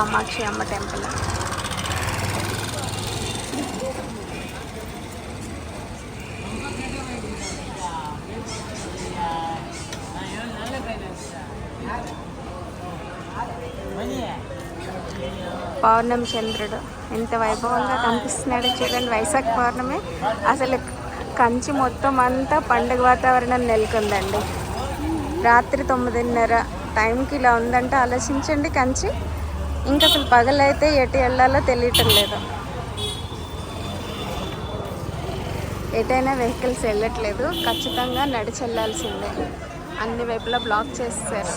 కామాక్షి అమ్మ టెంపుల్. పౌర్ణమి చంద్రుడు. ఎంత వైభవంగా కనిపిస్తున్నాడు చూడండి. వైశాఖ పౌర్ణమి. అసలు కంచి మొత్తం అంతా పండుగ వాతావరణం నెలకొందండి. రాత్రి తొమ్మిదిన్నర టైంకి ఇలా ఉందంటే ఆలోచించండి కంచి. ఇంకా అసలు పగలైతే ఎటు వెళ్ళాలో తెలియటం లేదు. ఎటైనా వెహికల్స్ వెళ్ళట్లేదు. ఖచ్చితంగా నడిచి వెళ్ళాల్సిందే అన్ని వైపులా బ్లాక్ చేస్తారు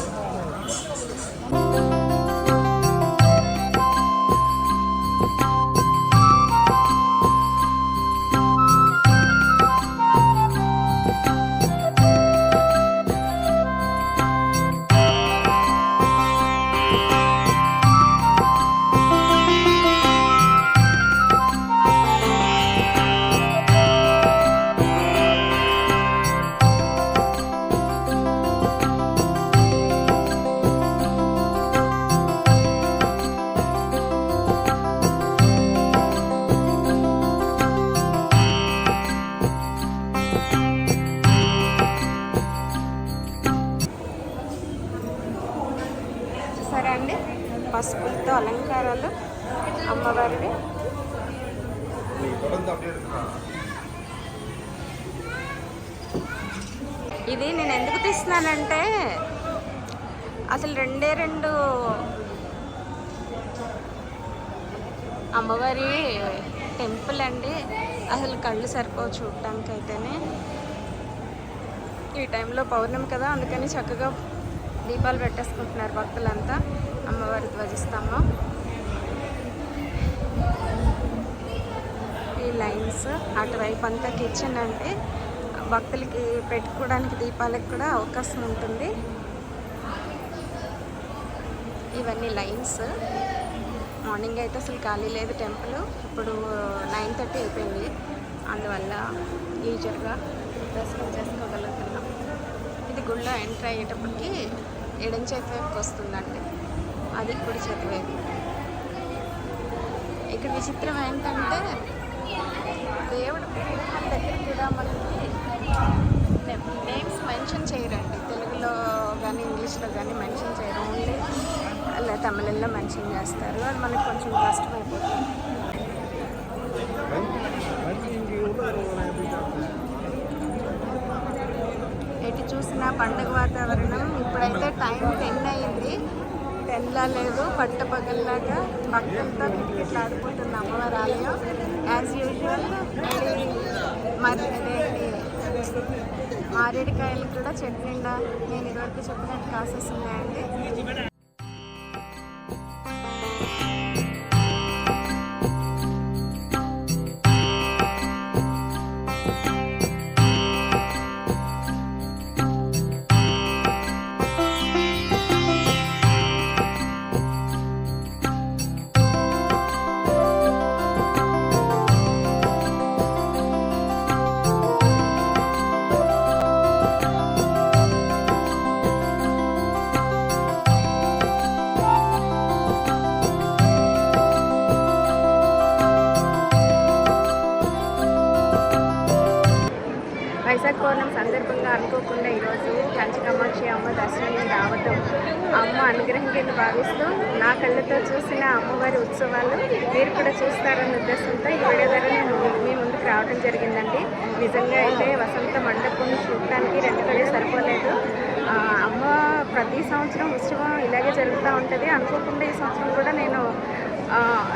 చూసారా పసుపులతో అలంకారాలు అమ్మవారివి. ఇది నేను ఎందుకు తీస్తున్నానంటే అసలు రెండే రెండు అమ్మవారి టెంపుల్ అండి. అసలు కళ్ళు సరిపోవు చూడటానికి అయితేనే ఈ టైంలో పౌర్ణమి కదా అందుకని చక్కగా దీపాలు పెట్టేసుకుంటున్నారు భక్తులంతా. అమ్మవారి ధ్వజిస్తాము ఈ లైన్స్ అటువైపు అంతా కిచెన్ అంటే భక్తులకి పెట్టుకోవడానికి దీపాలకు కూడా అవకాశం ఉంటుంది. ఇవన్నీ లైన్స్. మార్నింగ్ అయితే అసలు ఖాళీ లేదు టెంపుల్. ఇప్పుడు నైన్ థర్టీ అయిపోయింది. అందువల్ల ఈజర్గా దర్శనం చేసుకోగలుగుతున్నాం. ఇది గుళ్ళో ఎంటర్ అయ్యేటప్పటికి ఎడం చేతి వైపుకి వస్తుందండి. అది కుడి చేతి వైపు ఇక్కడ విచిత్రం ఏంటంటే దేవుడు విగ్రహం దగ్గర కూడా మనకి నేమ్స్ మెన్షన్ చేయరండి. తెలుగులో కానీ ఇంగ్లీష్లో కానీ మెన్షన్ చేయరు. ఓన్లీ అలా తమిళంలో మెన్షన్ చేస్తారు. అది మనకి కొంచెం కష్టం అయిపోతుంది. ఎటు చూసిన పండుగ వాతావరణం. ఇప్పుడైతే టైం టెన్లా లేదు పట్టపగల్లాగా భక్తులతో ఆడుకుంటున్న అమ్మవారి ఆలయం. యాజ్ యూజువల్ మరి మారేడికాయలు కూడా చెట్టు నిండా నేను ఇదివరకు చెప్పినట్టు కాసెస్ ఉన్నాయండి వైశాఖ సందర్భంగా అనుకోకుండా ఈరోజు కంచి కామాక్షి అమ్మ దర్శనం రావటం అమ్మ అనుగ్రహం కింద భావిస్తూ నా కళ్ళతో చూసిన అమ్మవారి ఉత్సవాలు మీరు కూడా చూస్తారన్న ఉద్దేశంతో ఈ వీడియో ద్వారా నేను మీ ముందుకు రావడం జరిగిందండి. నిజంగా అయితే వసంత మండపం చూడటానికి రెండు కళ్ళు సరిపోలేదు. అమ్మ ప్రతి సంవత్సరం ఉత్సవం ఇలాగే జరుగుతూ ఉంటుంది. అనుకోకుండా ఈ సంవత్సరం కూడా నేను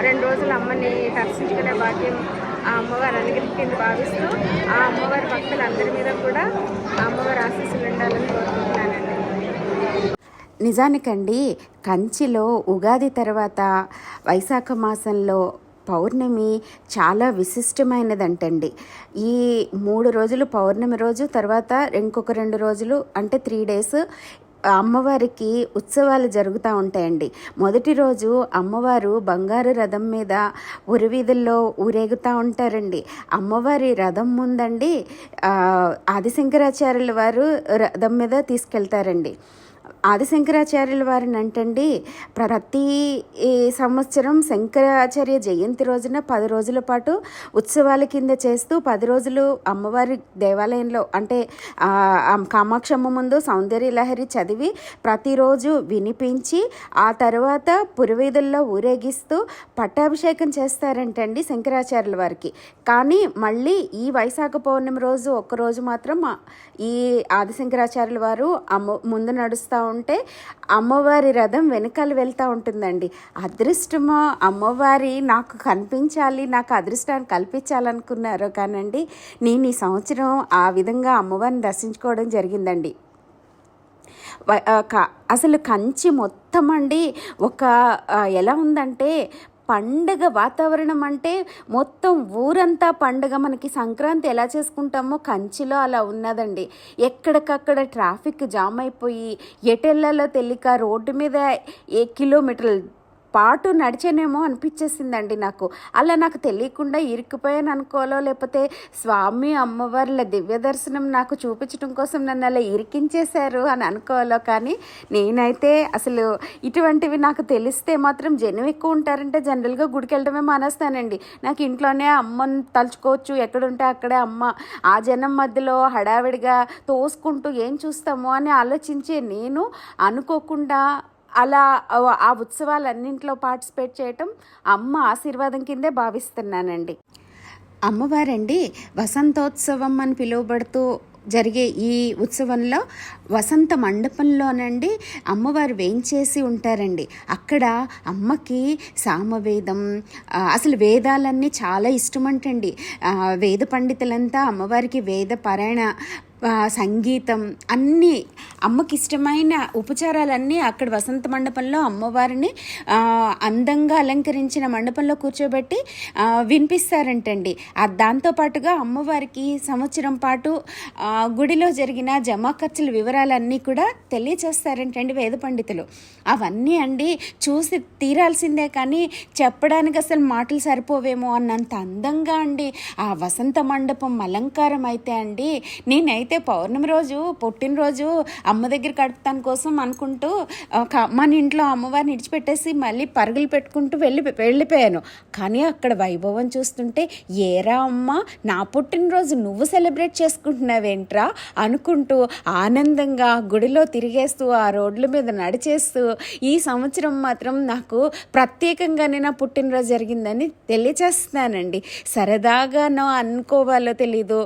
రెండు రోజులు అమ్మని దర్శించుకునే భాగ్యం ఆ అమ్మవారు అనుగ్రహించింది భావిస్తూ ఆ అమ్మవారి భక్తులందరి మీద కూడా ఆ అమ్మవారి ఆశీస్సులు ఉండాలని కోరుకుంటున్నానండి. నిజానికండి కంచిలో ఉగాది తర్వాత వైశాఖ మాసంలో పౌర్ణమి చాలా విశిష్టమైనదంటండి. ఈ మూడు రోజులు పౌర్ణమి రోజు తర్వాత ఇంకొక రెండు రోజులు అంటే త్రీ డేస్ అమ్మవారికి ఉత్సవాలు జరుగుతూ ఉంటాయండి. మొదటి రోజు అమ్మవారు బంగారు రథం మీద ఉరివీధుల్లో ఊరేగుతూ ఉంటారండి. అమ్మవారి రథం ముందండి ఆదిశంకరాచార్యుల వారు రథం మీద తీసుకెళ్తారండి. ఆదిశంకరాచార్యుల వారిని అంటండి ప్రతి సంవత్సరం శంకరాచార్య జయంతి రోజున పది రోజుల పాటు ఉత్సవాల కింద చేస్తూ పది రోజులు అమ్మవారి దేవాలయంలో అంటే కామాక్షమ్మ ముందు సౌందర్య లహరి చదివి ప్రతిరోజు వినిపించి ఆ తర్వాత పురవీధుల్లో ఊరేగిస్తూ పట్టాభిషేకం చేస్తారంటండి శంకరాచార్యుల వారికి. కానీ మళ్ళీ ఈ వైశాఖ పౌర్ణమి రోజు ఒక్కరోజు మాత్రం ఈ ఆదిశంకరాచార్యుల వారు అమ్మ ముందు నడుస్తూ ఉంటే అమ్మవారి రథం వెనకాల వెళ్తూ ఉంటుందండి. అదృష్టమో? అమ్మవారి నాకు కనిపించాలి నాకు అదృష్టాన్ని కల్పించాలనుకున్నారు కానండి నేను ఈ సంవత్సరం ఆ విధంగా అమ్మవారిని దర్శించుకోవడం జరిగిందండి. అసలు కంచి మొత్తం అండి ఒక ఎలా ఉందంటే పండగ వాతావరణం అంటే మొత్తం ఊరంతా పండగ. మనకి సంక్రాంతి ఎలా చేసుకుంటామో కంచిలో అలా ఉన్నదండి. ఎక్కడికక్కడ ట్రాఫిక్ జామ్ అయిపోయి ఎటెళ్ళలో తెలియక రోడ్డు మీద ఏ కిలోమీటర్లు పాటు నడిచేనేమో అనిపించేసిందండి నాకు. అలా నాకు తెలియకుండా ఇరుక్కుపోయాను అనుకోవాలో లేకపోతే స్వామి అమ్మవార్ల దివ్య దర్శనం నాకు చూపించడం కోసం నన్ను అలా ఇరికించేశారు అని అనుకోవాలో కానీ నేనైతే అసలు ఇటువంటివి నాకు తెలిస్తే మాత్రం జనం ఎక్కువ ఉంటారంటే జనరల్గా గుడికి వెళ్ళడమే మానేస్తానండి. నాకు ఇంట్లోనే అమ్మను తలుచుకోవచ్చు ఎక్కడుంటే అక్కడే అమ్మ. ఆ జనం మధ్యలో హడావిడిగా తోసుకుంటూ ఏం చూస్తామో అని ఆలోచించే నేను అనుకోకుండా అలా ఆ- ఉత్సవాలన్నింటిలో పార్టిసిపేట్ చేయటం అమ్మ ఆశీర్వాదం కిందే భావిస్తున్నానండి. అమ్మవారండి వసంతోత్సవం అని పిలువబడుతూ జరిగే ఈ ఉత్సవంలో వసంత మండపంలోనండి అమ్మవారు వేయించేసి ఉంటారండి. అక్కడ అమ్మకి సామవేదం అసలు వేదాలన్నీ చాలా ఇష్టమంటండి. అంటండి వేద పండితులంతా అమ్మవారికి వేద పారాయణ సంగీతం అన్నీ అమ్మకి ఇష్టమైన ఉపచారాలన్నీ అక్కడ వసంత మండపంలో అమ్మవారిని అందంగా అలంకరించిన మండపంలో కూర్చోబెట్టి వినిపిస్తారంటండి. దాంతోపాటుగా అమ్మవారికి సంవత్సరం పాటు గుడిలో జరిగిన జమా ఖర్చుల వివరాలన్నీ కూడా తెలియచేస్తారంటండి వేద పండితులు. అవన్నీ అండి చూసి తీరాల్సిందే కానీ చెప్పడానికి అసలు మాటలు సరిపోవేమో అన్నంత అందంగా అండి. ఆ వసంత మండపం అలంకారం అయితే అండి నేనైతే అయితే పౌర్ణమి రోజు పుట్టినరోజు అమ్మ దగ్గర గడపటాని కోసం అనుకుంటూ ఒక మన ఇంట్లో అమ్మవారిని ఇడిచిపెట్టేసి మళ్ళీ పరుగులు పెట్టుకుంటూ వెళ్ళి వెళ్ళిపోయాను. కానీ అక్కడ వైభవం చూస్తుంటే ఏరా అమ్మ నా పుట్టినరోజు నువ్వు సెలబ్రేట్ చేసుకుంటున్నావేంట్రా? అనుకుంటూ ఆనందంగా గుడిలో తిరిగేస్తూ ఆ రోడ్ల మీద నడిచేస్తూ ఈ సంవత్సరం మాత్రం నాకు ప్రత్యేకంగానే నా పుట్టినరోజు జరిగిందని తెలియచేస్తున్నానండి. సరదాగానో అనుకోవాలో తెలీదు.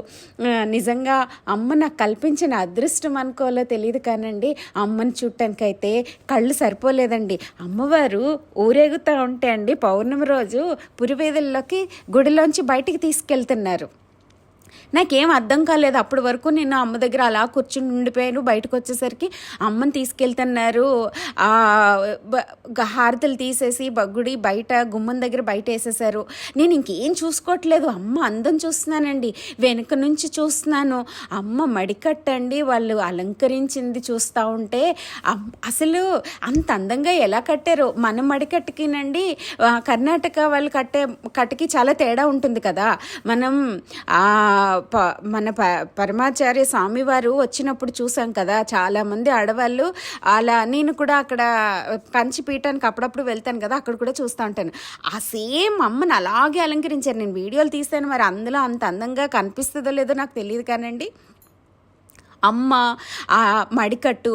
నిజంగా అమ్మ నాకు కల్పించిన అదృష్టం అనుకోలో తెలియదు కానండి. అమ్మని చూడటానికైతే కళ్ళు సరిపోలేదండి. అమ్మవారు ఊరేగుతూ ఉంటే అండి పౌర్ణమి రోజు పురివేదుల్లోకి గుడిలోంచి బయటికి తీసుకెళ్తున్నారు. నాకేం అర్థం కాలేదు. అప్పటి వరకు నేను అమ్మ దగ్గర అలా కూర్చుని ఉండిపోయాను. బయటకు వచ్చేసరికి అమ్మని తీసుకెళ్తున్నారు. ఆ, హారతులు తీసేసి బగ్గుడి బయట గుమ్మం దగ్గర బయట వేసేసారు. నేను ఇంకేం చూసుకోవట్లేదు. అమ్మ అందం చూస్తున్నానండి. వెనుక నుంచి చూస్తున్నాను. అమ్మ మడికట్టండి. వాళ్ళు అలంకరించింది చూస్తూ ఉంటే అసలు అంత అందంగా ఎలా కట్టారు? మన మడికట్టుకినండి కర్ణాటక వాళ్ళు కట్టే కట్టుకి చాలా తేడా ఉంటుంది కదా. మనం మన ప పరమాచార్య స్వామివారు వచ్చినప్పుడు చూసాం కదా చాలామంది ఆడవాళ్ళు అలా నేను కూడా అక్కడ కంచి పీఠానికి అప్పుడప్పుడు వెళ్తాను కదా అక్కడ కూడా చూస్తూ ఉంటాను. ఆ సేమ్ అమ్మని అలాగే అలంకరించారు. నేను వీడియోలు తీసాను మరి అందులో అంత అందంగా కనిపిస్తుందో లేదో నాకు తెలియదు కానండి. అమ్మ ఆ మడికట్టు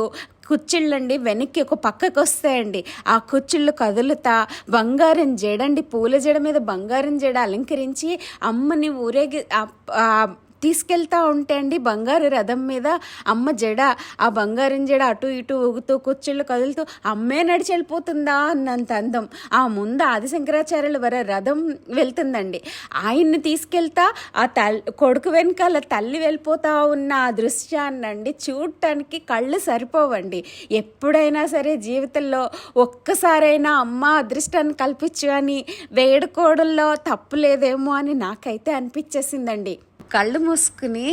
కుచ్చిళ్ళండి వెనక్కి ఒక పక్కకు వస్తాయండి ఆ కుచ్చిళ్ళు కదులుతా బంగారం జడండి పూల జడ మీద బంగారం జడ అలంకరించి అమ్మని ఊరేగి ఆ- తీసుకెళ్తా ఉంటే అండి బంగారు రథం మీద అమ్మ జడ ఆ బంగారం జడ అటు ఇటు ఊగుతూ కుచ్చిళ్ళు కదులుతూ అమ్మే నడిచి వెళ్ళిపోతుందా? అన్నంత అందం. ఆ ముందు ఆదిశంకరాచార్యుల వర రథం వెళ్తుందండి. ఆయన్ని తీసుకెళ్తా ఆ తల్ కొడుకు వెనకాల తల్లి వెళ్ళిపోతా ఉన్న ఆ దృశ్యాన్నండి చూడటానికి కళ్ళు సరిపోవండి. ఎప్పుడైనా సరే జీవితంలో ఒక్కసారైనా అమ్మ అదృష్టాన్ని కల్పించు అని వేడుకోవడంలో తప్పు లేదేమో అని నాకైతే అనిపించేసిందండి. కళ్ళు మూసుకుని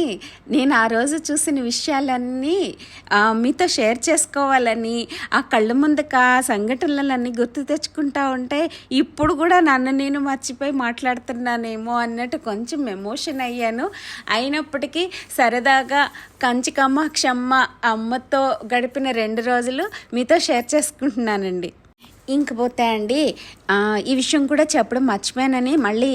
నేను ఆ రోజు చూసిన విషయాలన్నీ మీతో షేర్ చేసుకోవాలని ఆ కళ్ళు ముందుకు ఆ సంఘటనలన్నీ గుర్తు తెచ్చుకుంటా ఉంటే ఇప్పుడు కూడా నన్ను నేను మర్చిపోయి మాట్లాడుతున్నానేమో అన్నట్టు కొంచెం ఎమోషన్ అయ్యాను. అయినప్పటికీ సరదాగా కంచికమ్మ క్షమ్మ అమ్మతో గడిపిన రెండు రోజులు మీతో షేర్ చేసుకుంటున్నానండి. ఇంకపోతే అండి ఈ విషయం కూడా చెప్పడం మర్చిపోయానని మళ్ళీ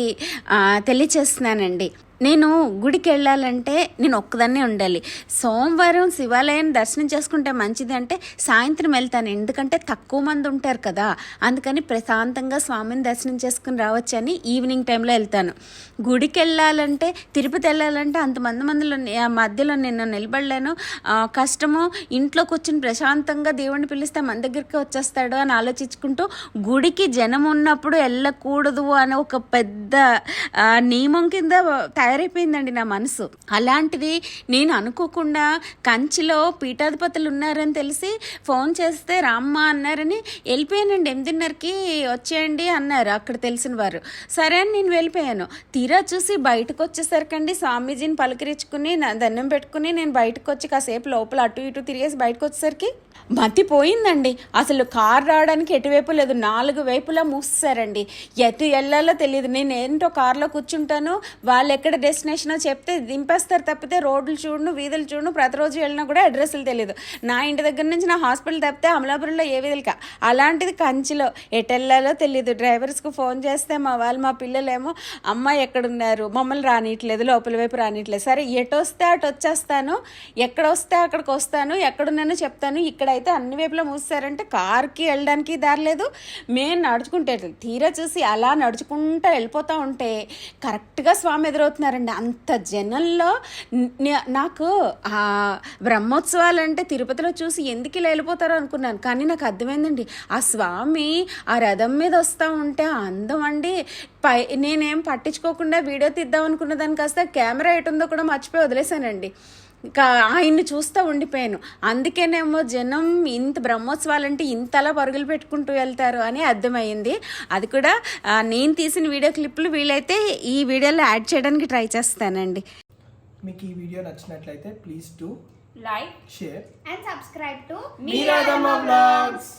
తెలియచేస్తున్నానండి. నేను గుడికి వెళ్ళాలంటే నేను ఒక్కదాన్నే ఉండాలి. సోమవారం శివాలయం దర్శనం చేసుకుంటే మంచిది అంటే సాయంత్రం వెళ్తాను. ఎందుకంటే తక్కువ మంది ఉంటారు కదా. అందుకని ప్రశాంతంగా స్వామిని దర్శనం చేసుకుని రావచ్చని ఈవినింగ్ టైంలో వెళ్తాను. గుడికి వెళ్ళాలంటే తిరుపతి వెళ్ళాలంటే అంతమంది మందిలో ఆ మధ్యలో నేను నిలబడలేను. కష్టము ఇంట్లో కూర్చుని ప్రశాంతంగా దేవుడిని పిలిస్తే మన దగ్గరికి వచ్చేస్తాడు అని ఆలోచించుకుంటూ గుడికి జనం ఉన్నప్పుడు వెళ్ళకూడదు అని ఒక పెద్ద నియమం కింద తయారైపోయిందండి నా మనసు. అలాంటిది నేను అనుకోకుండా కంచిలో పీఠాధిపతులు ఉన్నారని తెలిసి ఫోన్ చేస్తే రామ్మ అన్నారని వెళ్ళిపోయానండి ఎనిమిదిన్నరకి వచ్చేయండి అన్నారు అక్కడ తెలిసిన వారు. సరే అని నేను వెళ్ళిపోయాను. తీరా చూసి బయటకు వచ్చేసరికండి స్వామీజీని పలకరించుకుని దండం పెట్టుకుని నేను బయటకు వచ్చి కాసేపు లోపల అటు ఇటు తిరిగేసి బయటకు వచ్చేసరికి మతిపోయిందండి అసలు కార్ రావడానికి ఎటువైపు లేదు. నాలుగు వైపులా మూసేశారండి. ఎటు వెళ్ళాలో తెలియదు నేను ఏంటో కార్లో కూర్చుంటాను. వాళ్ళు ఎక్కడ డెస్టినేషనో చెప్తే దింపేస్తారు తప్పితే రోడ్లు చూడను వీధులు చూడను ప్రతిరోజు వెళ్ళినా కూడా అడ్రస్లు తెలియదు నా ఇంటి దగ్గర నుంచి నా హాస్పిటల్ తప్పితే అమలాపురంలో ఏ వీధులకా అలాంటిది కంచిలో. ఎటెళ్ళాలో తెలియదు డ్రైవర్స్కి ఫోన్ చేస్తే మా వాళ్ళు మా పిల్లలేమో అమ్మ ఎక్కడున్నారు? మమ్మల్ని రానియట్లేదు లోపల వైపు రానియట్లేదు. సరే ఎటు వస్తే అటు వచ్చేస్తాను ఎక్కడ వస్తే అక్కడికి వస్తాను ఎక్కడున్నానో చెప్తాను. ఇక్కడైతే అన్ని వైపులా మూసారంటే కార్కి వెళ్ళడానికి దారి లేదు. మేము నడుచుకుంటే తీరా చూసి అలా నడుచుకుంటూ వెళ్ళిపోతూ ఉంటే కరెక్ట్గా స్వామి ఎదురవుతున్నారండి అంత జనంలో నాకు ఆ బ్రహ్మోత్సవాలు అంటే తిరుపతిలో చూసి ఎందుకు ఇలా వెళ్ళిపోతారో అనుకున్నాను. కానీ నాకు అర్థమైందండి. ఆ స్వామి ఆ రథం మీద వస్తూ ఉంటే అందం అండి. పై నేనేం పట్టించుకోకుండా వీడియో తీద్దాం అనుకున్న దాని కాస్త కెమెరా ఎటు ఉందో కూడా మర్చిపోయి వదిలేశానండి. ఇంకా ఆయన్ని చూస్తూ ఉండిపోయాను. అందుకేనేమో జనం ఇంత బ్రహ్మోత్సవాలంటే ఇంతలా పరుగులు పెట్టుకుంటూ వెళ్తారు అని అర్థమైంది అది కూడా నేను తీసిన వీడియో క్లిప్లు వీలైతే ఈ వీడియోలో యాడ్ చేయడానికి ట్రై చేస్తానండి. మీకు ఈ వీడియో నచ్చినట్లయితే please to like share and subscribe to blogs.